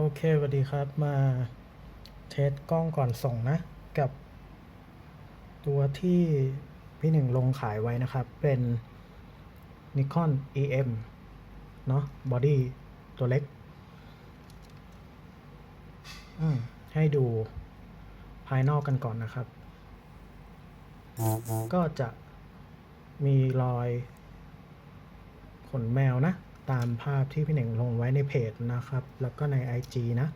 โอเคสวัสดีครับ มาเทสกล้องก่อนส่งนะ กับ ตัวที่พี่หนึ่งลงขายไว้นะครับ เป็น Nikon EM เนาะบอดี้ตัวเล็กอืมให้ดูภายนอกกันก่อนนะครับ ก็จะมีรอยขนแมวนะ ตามภาพที่พี่เหน่งลงไว้ในเพจนะครับ แล้วก็ใน IG นะ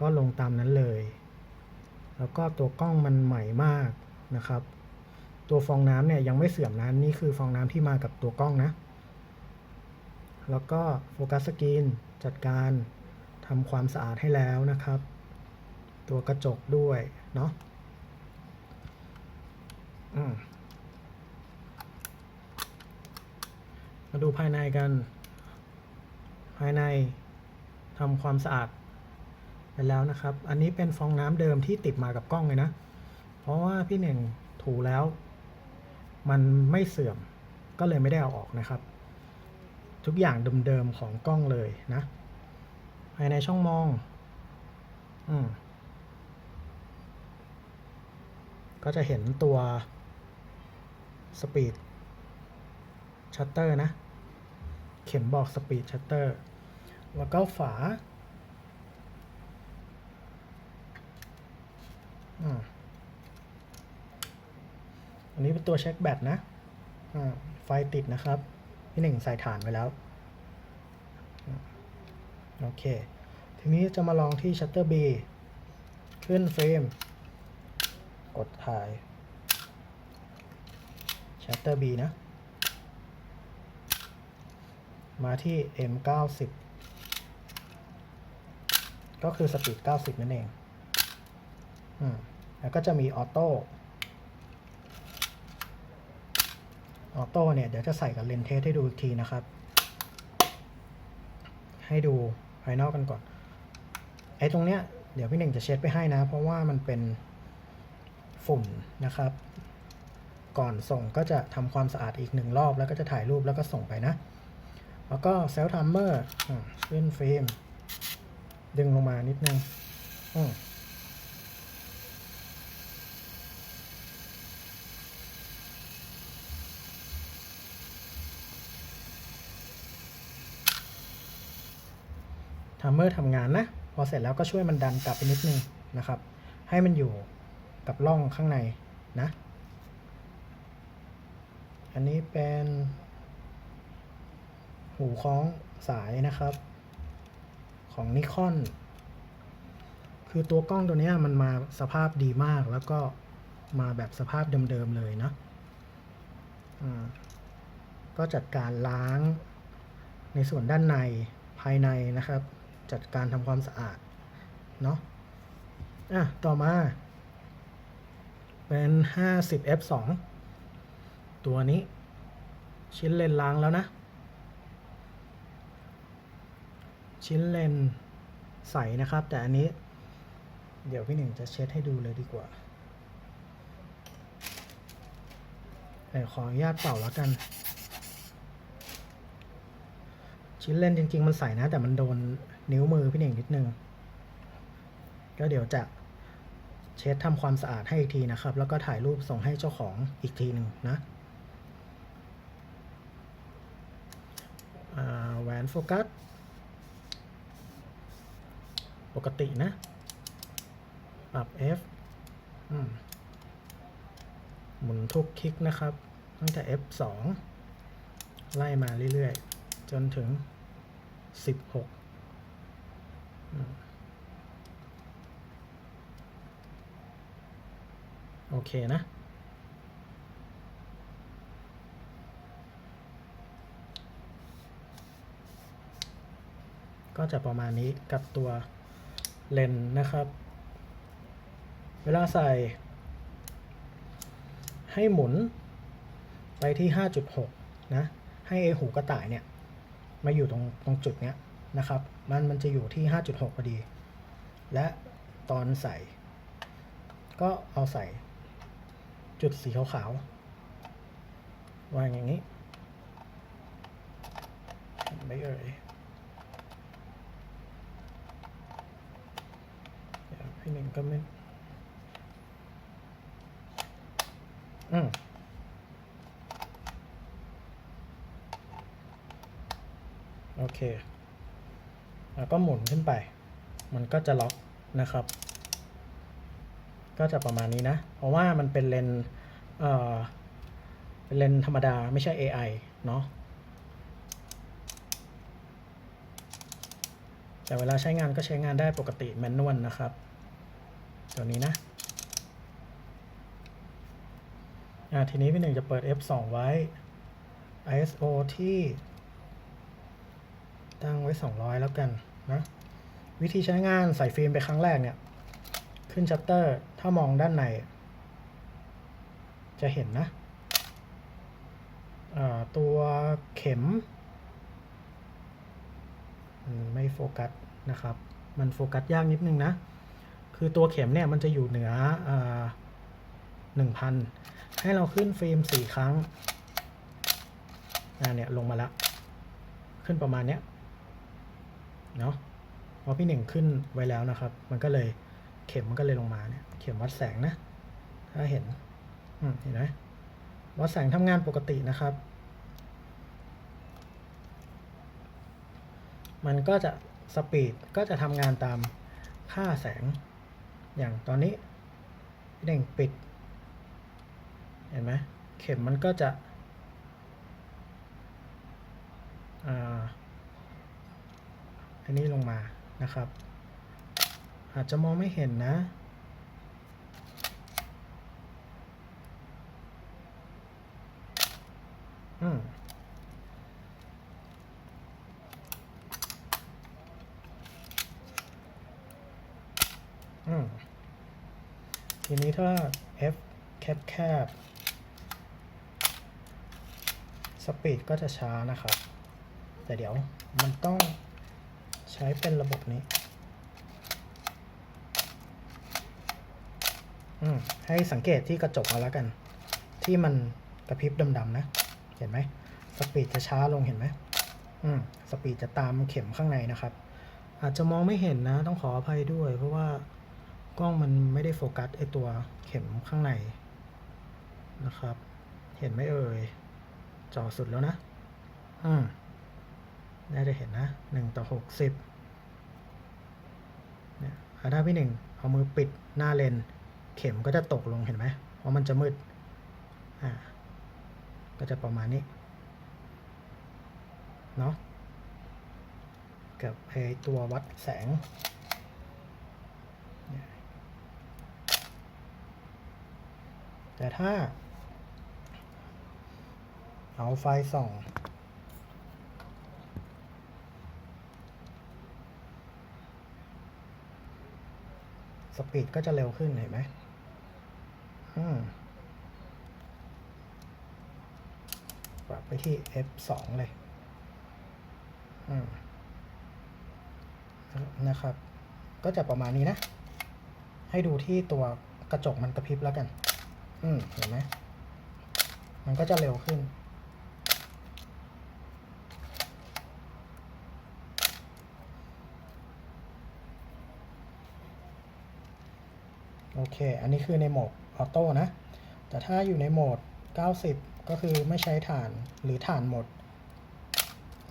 ก็ลงตามนั้นเลย แล้วก็ตัวกล้องมันใหม่มากนะครับ ตัวฟองน้ำเนี่ยยังไม่เสื่อมนะนี่คือฟองน้ำที่มากับตัวกล้องนะ แล้วก็โฟกัสสกรีนจัดการทำความสะอาดให้แล้วนะครับ ตัวกระจกด้วยเนาะอืม มาดูภายในกัน ภายในทำความสะอาดไปแล้วนะครับ อันนี้เป็นฟองน้ำเดิมที่ติดมากับกล้องเลยนะ เพราะว่าพี่หนึ่งถูแล้ว มันไม่เสื่อมก็เลยไม่ได้เอาออกนะครับ ทุกอย่างเดิมๆของกล้องเลยนะ ภายในช่องมองอืมก็จะเห็นตัวสปีดชัตเตอร์นะ เข็มบอกสปีดชัตเตอร์แล้วก็ฝาอันนี้เป็นตัวเช็คแบตนะไฟติดนะครับพี่หนึ่งใส่ฐานไปแล้ว โอเค ทีนี้จะมาลองที่ชัตเตอร์ B ขึ้นเฟรม กดถ่ายชัตเตอร์ B นะ มาที่ M 9 0ก็คือสปีด90 นั่นเองอืมแล้วก็จะมีออโต้ออโต้เนี่ย เดี๋ยวจะใส่กับเลนส์เทสให้ดูอีกทีนะครับ ให้ดูภายนอกกันก่อน ไอ้ตรงเนี้ย เดี๋ยวพี่หนึ่งจะเช็ดไปให้นะ เพราะว่ามันเป็นฝุ่นนะครับ ก่อนส่งก็จะทำความสะอาดอีกหนึ่งรอบ แล้วก็จะถ่ายรูปแล้วก็ส่งไปนะ แล้วก็เซลทัมเมอร์ขึ้นเฟรม ดึงลงมานิดนึงทัมเมอร์ทำงานนะ พอเสร็จแล้วก็ช่วยมันดันกลับไปนิดนึงนะครับ ให้มันอยู่กับร่องข้างในนะ อันนี้เป็น หูคล้องสายนะครับ ของนิคอนคือตัวกล้องตัวนี้มันมาสภาพดีมากแล้วก็มาแบบสภาพเดิมๆเลยนะก็จัดการล้างในส่วนด้านในภายในนะครับ จัดการทำความสะอาดเนาะอะต่อมา เป็น 50 f 2ตัวนี้ ชิ้นเลนล้างแล้วนะ ชิ้นเลนใสนะครับ แต่อันนี้ เดี๋ยวพี่หนึ่งจะเช็ดให้ดูเลยดีกว่าแต่ขออนุญาตเป่าแล้วกัน ชิ้นเลนจริง ๆ มันใสนะ แต่มันโดนนิ้วมือพี่หนึ่งนิดนึงก็เดี๋ยวจะเช็ดทำความสะอาดให้อีกทีนะครับ แล้วก็ถ่ายรูปส่งให้เจ้าของอีกทีหนึ่งนะแหวนโฟกัส ปกตินะ ปรับ F หมุนทุกคลิกนะครับ ตั้งแต่ F2 ไล่มาเรื่อยๆ จนถึง 16โอเคนะ ก็จะประมาณนี้กับตัว เลนนะครับ เวลาใส่ ให้หมุนไปที่ 5.6 นะ ให้ไอหูกระต่ายเนี่ยมาอยู่ตรงตรงจุดเนี้ยนะครับ มันมันจะอยู่ที่ 5.6พอดี และตอนใส่ ก็เอาใส่จุดสีขาวๆวางอย่างนี้ ไม่เอ่ย พี่หนึ่งก็ไม่อืมโอเค แล้วก็หมุนขึ้นไป มันก็จะล็อกนะครับ ก็จะประมาณนี้นะ เพราะว่ามันเป็นเลนเอ่อเป็นเลนธรรมดาไม่ใช่ AI เนาะแต่เวลาใช้งานก็ใช้งานได้ปกติแมนนวลนะครับ ตัวนี้นะอ่าทีนี้พี่หนึ่งจะเปิด F2 ไว้ ISO ที่ ตั้งไว้ 200 แล้วกันนะวิธีใช้งานใส่ฟิล์มไปครั้งแรกเนี่ย ขึ้นชัตเตอร์ถ้ามองด้านใน จะเห็นนะตัวเข็ม ไม่โฟกัสนะครับ มันโฟกัสยากนิดนึงนะ คือตัวเข็มเนี่ยมันจะอยู่เหนือหนึ่งพันให้เราขึ้นฟิล์มสี่ครั้งอ่าเนี่ยลงมาล้วขึ้นประมาณเนี้ยเนาะพอพี่หนึ่งขึ้นไว้แล้วนะครับ มันก็เลยเข็มมันก็เลยลงมาเนี่ยเข็มวัดแสงนะถ้าเห็นอืเห็นไหมวัดแสงทำงานปกตินะครับ มันก็จะสปีดก็จะทำงานตามค่าแสง อย่างตอนนี้พี่เด่งปิด เห็นไหมเข็มมันก็จะอันนี้ลงมานะครับ อาจจะมองไม่เห็นนะ อืม อืม ทีนี้ถ้า F แคบแคบสปีดก็จะช้านะครับ แต่เดี๋ยวมันต้องใช้เป็นระบบนี้อืมให้สังเกตที่กระจกเอาแล้วกัน ที่มันกระพริบดำๆนะ เห็นไหม สปีดจะช้าลงเห็นไหมอืม สปีดจะตามเข็มข้างในนะครับ อาจจะมองไม่เห็นนะ ต้องขออภัยด้วย เพราะว่า กล้องมันไม่ได้โฟกัสไอตัวเข็มข้างในนะครับ เห็นไหมเอ่ยจอสุดแล้วนะ อืมน่าจะเห็นนะหนึ่งต่อหกสิบเนี่ยถ้าพี่หนึ่งเอามือปิดหน้าเลน เข็มก็จะตกลงเห็นไหมเพราะมันจะมืด อ่า ก็จะประมาณนี้ เนาะกับไอตัววัดแสง แต่ถ้า เอาไฟส่องสปีดก็จะเร็วขึ้นเห็นไหมอืมปรับไปที่ F2 เลยอืมนะครับ ก็จะประมาณนี้นะ ให้ดูที่ตัวกระจกมันกระพริบแล้วกัน อืมเห็นไหมมันก็จะเร็วขึ้น โอเค อันนี้คือในโหมดออโต้นะ แต่ถ้าอยู่ในโหมด 90 ก็คือไม่ใช้ฐานหรือฐานหมด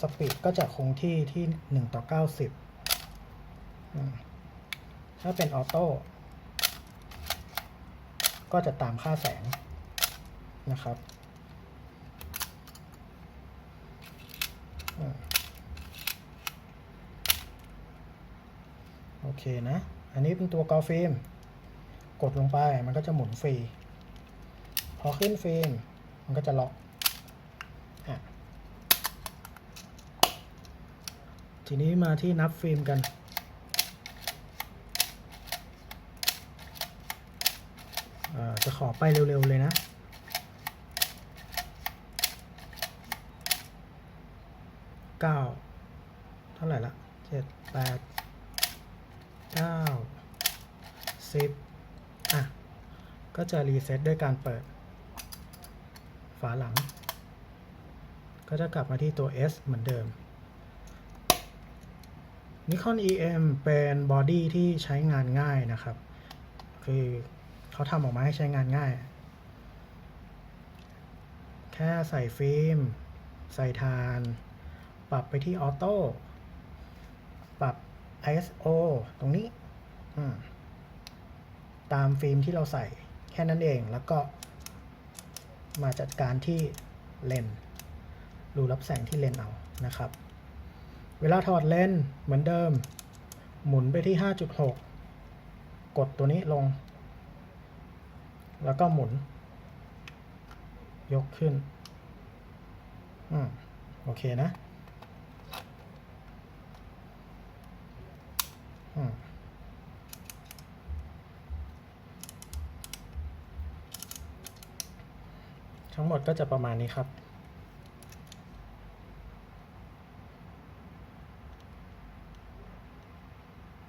สปีดก็จะคงที่ที่ 1 ต่อ 90 ถ้าเป็นออโต้ ก็จะตามค่าแสงนะครับ โอเคนะ อันนี้เป็นตัวกอฟิล์ม กดลงไปมันก็จะหมุนฟรี พอขึ้นฟิล์ม มันก็จะล็อกอะทีนี้มาที่นับฟิล์มกัน อ่าจะ ขอไปเร็ว ๆ เลยนะ เก้า เท่าไหร่ละเจ็ดแปด เก้า สิบ อะ ก็จะรีเซ็ตด้วยการเปิด ฝาหลัง ก็จะกลับมาที่ตัว S เหมือนเดิม Nikon EM เป็นบอดี้ที่ใช้งานง่ายนะครับ คือ เขาทำออกมาให้ใช้งานง่าย แค่ใส่ฟิล์ม ใส่ทาน ปรับไปที่ออโต้ ปรับ ISO ตรงนี้ตามฟิล์มที่เราใส่แค่นั้นเอง แล้วก็มาจัดการที่เลนส์รูรับแสงที่เลนส์เอานะครับ เวลาถอดเลนส์เหมือนเดิม หมุนไปที่ 5.6 กดตัวนี้ลง แล้วก็หมุน ยกขึ้น อืม โอเคนะ อืมทั้งหมดก็จะประมาณนี้ครับ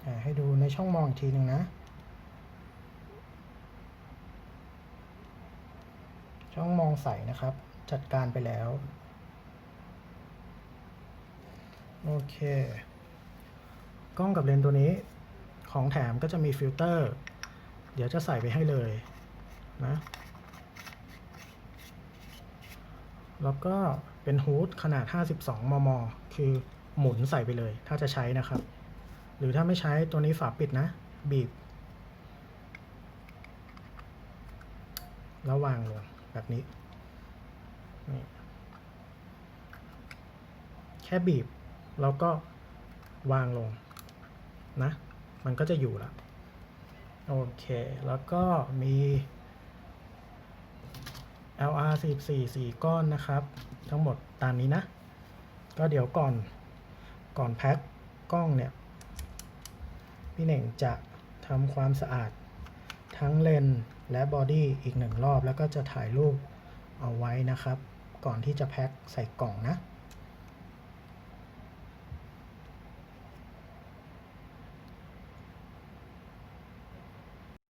อ่าให้ดูในช่องมองอีกทีหนึ่งนะ ช่องมองใสนะครับ จัดการไปแล้ว โอเค กล้องกับเลนส์ตัวนี้ของแถมก็จะมีฟิลเตอร์ เดี๋ยวจะใส่ไปให้เลยนะ แล้วก็เป็นฮูดขนาด 52 มม คือหมุนใส่ไปเลย ถ้าจะใช้นะครับ หรือถ้าไม่ใช้ตัวนี้ฝาปิดนะ บีบ แล้ววางลง แบบนี้นี่แค่บีบแล้วก็วางลงนะ มันก็จะอยู่ละโอเค แล้วก็มี LR 44สี่ก้อนนะครับ ทั้งหมดตามนี้นะ ก็เดี๋ยวก่อนก่อนแพ็คกล้องเนี่ย พี่เน่งจะทำความสะอาดทั้งเลนส์ และบอดี้อีกหนึ่งรอบแล้วก็จะถ่ายรูปเอาไว้นะครับ ก่อนที่จะแพ็คใส่กล่องนะ